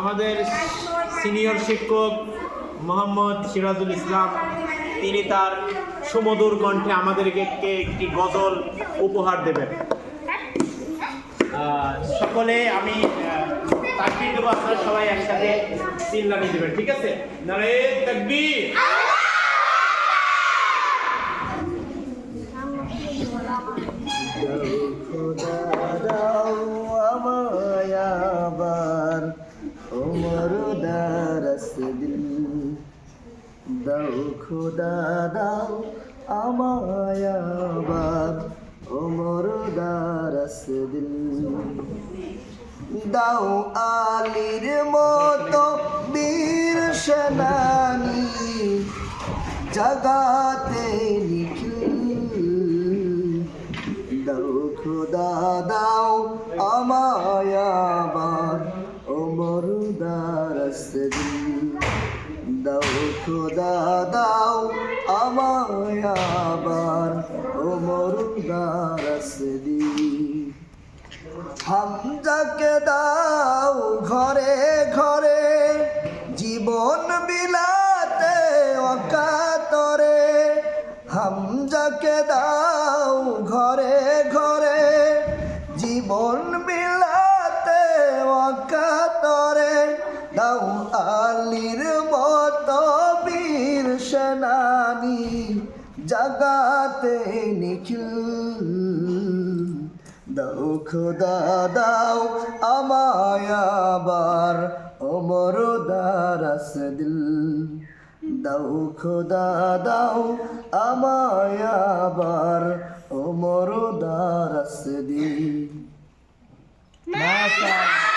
আমাদের সিনিয়র শিক্ষক মোহাম্মদ সিরাজুল ইসলাম, তিনি তার সুমধুর কণ্ঠে আমাদেরকে একটি গজল উপহার দেবেন। সকলে আমি দেবো সবাই একসাথে চিল্লানি দেবেন, ঠিক আছে? আমায় আবার ওমর দারস দিল দাও খোদা, দাও আমায় আবার ওমর দারস দিল দাও আলীর মতো বীর সেনানি জগাতে নিখিল দাও খোদা দাও আমায় আবার ওমর দারস দাও, খোদা দাও আমায় আবার। ওমর দারস দিল হামজাকে দাও ঘরে ঘরে, জীবন বিলাতে অকাতরে। হামজাকে দাও ঘরে ঘরে, জীবন জাগাতে নিখিল। দাও খোদা, দাও আমায় আবার ওমর দারাস দিল। দাও খোদা, দাও আমায় ওমর দারাস দিল। মাশাআল্লাহ।